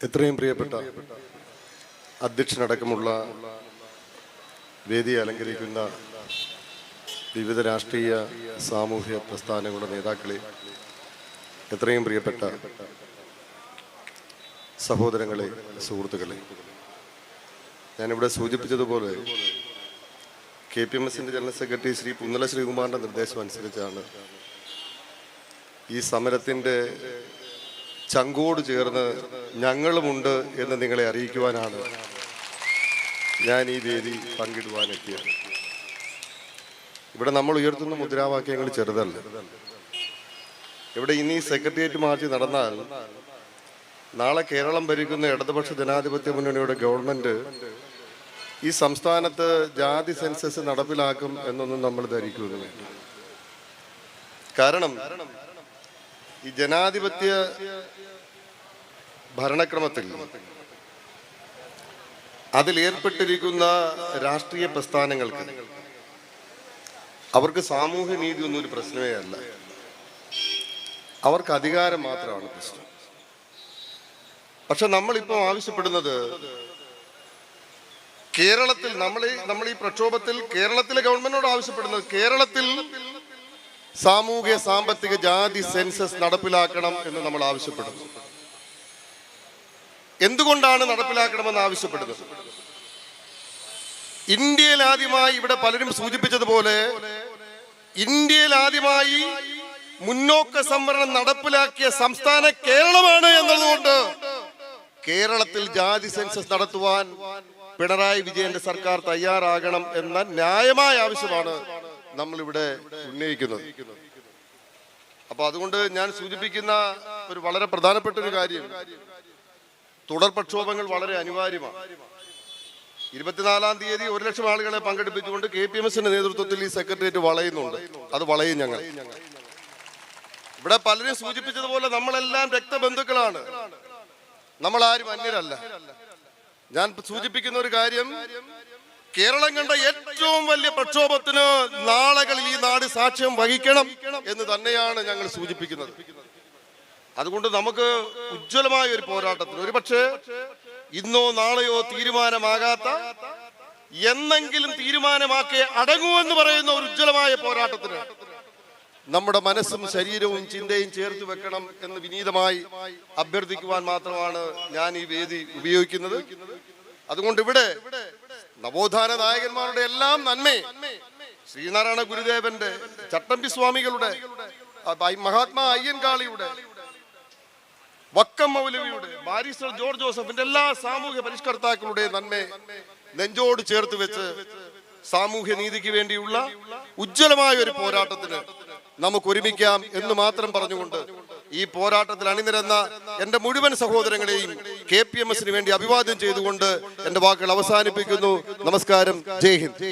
എത്രയും പ്രിയപ്പെട്ട അധ്യക്ഷനടക്കമുള്ള വേദി അലങ്കരിക്കുന്ന വിവിധ രാഷ്ട്രീയ സാമൂഹ്യ പ്രസ്ഥാനങ്ങളുടെ നേതാക്കളെ എത്രയും പ്രിയപ്പെട്ട സഹോദരങ്ങളെ സുഹൃത്തുക്കളെ ഞാനിവിടെ സൂചിപ്പിച്ചതുപോലെ കെ പി എം എസിന്റെ ജനറൽ സെക്രട്ടറി ശ്രീ പുന്നല ശ്രീകുമാറിന്റെ നിർദ്ദേശം അനുസരിച്ചാണ് ഈ സമരത്തിന്റെ ചങ്കോട് ചേർന്ന് ഞങ്ങളുമുണ്ട് എന്ന് നിങ്ങളെ അറിയിക്കുവാനാണ് ഞാൻ ഈ വേദി പങ്കിടുവാനെത്തിയത് ഇവിടെ നമ്മൾ ഉയർത്തുന്ന മുദ്രാവാക്യങ്ങൾ ചെറുതല്ല. ഇവിടെ ഇനി സെക്രട്ടേറിയറ്റ് മാർച്ച് നടന്നാൽ നാളെ കേരളം ഭരിക്കുന്ന ഇടതുപക്ഷ ജനാധിപത്യ മുന്നണിയുടെ ഗവൺമെന്റ് ഈ സംസ്ഥാനത്ത് ജാതി സെൻസസ് നടപ്പിലാക്കും എന്നൊന്നും നമ്മൾ ധരിക്കുന്നു കാരണം ഈ ജനാധിപത്യ ഭരണക്രമത്തിൽ അതിലേർപ്പെട്ടിരിക്കുന്ന രാഷ്ട്രീയ പ്രസ്ഥാനങ്ങൾക്ക് അവർക്ക് സാമൂഹ്യ നീതി ഒന്നും ഒരു പ്രശ്നമേ അല്ല. അവർക്ക് അധികാരം മാത്രമാണ് പ്രശ്നം. പക്ഷെ നമ്മളിപ്പോൾ ആവശ്യപ്പെടുന്നത് കേരളത്തിൽ നമ്മൾ നമ്മൾ ഈ പ്രക്ഷോഭത്തിൽ കേരളത്തിലെ ഗവൺമെന്റിനോട് ആവശ്യപ്പെടുന്നത് കേരളത്തിൽ സാമൂഹ്യ സാമ്പത്തിക ജാതി സെൻസസ് നടപ്പിലാക്കണം എന്ന് നമ്മൾ ആവശ്യപ്പെടുന്നു. എന്തുകൊണ്ടാണ് നടപ്പിലാക്കണമെന്ന് ആവശ്യപ്പെടുന്നത്? ഇന്ത്യയിൽ ആദ്യമായി ഇവിടെ പലരും സൂചിപ്പിച്ചതുപോലെ ഇന്ത്യയിൽ ആദ്യമായി മുന്നോക്ക സംവരണം നടപ്പിലാക്കിയ സംസ്ഥാന കേരളമാണ് എന്നതുകൊണ്ട് കേരളത്തിൽ ജാതി സെൻസസ് നടത്തുവാൻ പിണറായി വിജയന്റെ സർക്കാർ തയ്യാറാകണം എന്ന ന്യായമായ ആവശ്യമാണ് നമ്മളിവിടെ ഉന്നയിക്കുന്നത്. അപ്പൊ അതുകൊണ്ട് ഞാൻ സൂചിപ്പിക്കുന്ന ഒരു വളരെ പ്രധാനപ്പെട്ട ഒരു കാര്യം. തുടർ പ്രക്ഷോഭങ്ങൾ വളരെ അനിവാര്യമാണ്. ഇരുപത്തിനാലാം തീയതി ഒരു ലക്ഷം ആളുകളെ പങ്കെടുപ്പിച്ചുകൊണ്ട് കെ പി എം എസിന്റെ നേതൃത്വത്തിൽ ഈ സെക്രട്ടേറിയറ്റ് വളയുന്നുണ്ട്. അത് വളയും ഞങ്ങൾ ഇവിടെ പലരും സൂചിപ്പിച്ചതുപോലെ നമ്മളെല്ലാം രക്തബന്ധുക്കളാണ്. നമ്മൾ ആരും അന്യരല്ല. ഞാൻ സൂചിപ്പിക്കുന്ന ഒരു കാര്യം കേരളം കണ്ട ഏറ്റവും പ്രക്ഷോഭത്തിന് നാളകളിൽ ഈ നാട് സാക്ഷ്യം വഹിക്കണം എന്ന് തന്നെയാണ് ഞങ്ങൾ സൂചിപ്പിക്കുന്നത്. അതുകൊണ്ട് നമുക്ക് ഉജ്ജ്വലമായ ഒരു പോരാട്ടത്തിന് ഒരു പക്ഷേ ഇന്നോ നാളെയോ തീരുമാനമാകാത്ത എന്നെങ്കിലും തീരുമാനമാക്കി അടങ്ങൂ എന്ന് പറയുന്ന ഒരു ഉജ്ജ്വലമായ പോരാട്ടത്തിന് നമ്മുടെ മനസ്സും ശരീരവും ചിന്തയും ചേർത്ത് വെക്കണം എന്ന് വിനീതമായി അഭ്യർത്ഥിക്കുവാൻ മാത്രമാണ് ഞാൻ ഈ വേദി ഉപയോഗിക്കുന്നത്. അതുകൊണ്ട് ഇവിടെ നവോത്ഥാന നായകന്മാരുടെ എല്ലാം നന്മേ. ശ്രീനാരായണ ഗുരുദേവന്റെ ചട്ടമ്പി സ്വാമികളുടെ മഹാത്മാ അയ്യൻകാളിയുടെ വക്കം മൗലവിയുടെ ബാരിസ്റ്റർ ജോർജ് ജോസഫിന്റെ എല്ലാ സാമൂഹ്യ പരിഷ്കർത്താക്കളുടെ നന്മ. നെഞ്ചോട് ചേർത്ത് വെച്ച് സാമൂഹ്യ നീതിക്ക് വേണ്ടിയുള്ള ഉജ്ജ്വലമായ ഒരു പോരാട്ടത്തിന് നമുക്ക് ഒരുമിക്കാം എന്ന് മാത്രം പറഞ്ഞുകൊണ്ട് ഈ പോരാട്ടത്തിൽ അണിനിരന്ന എന്റെ മുഴുവൻ സഹോദരങ്ങളെയും കെ പി എം എസിന് വേണ്ടി അഭിവാദ്യം ചെയ്തുകൊണ്ട് എന്റെ വാക്കുകൾ അവസാനിപ്പിക്കുന്നു. നമസ്കാരം. ജയ് ഹിന്ദ്.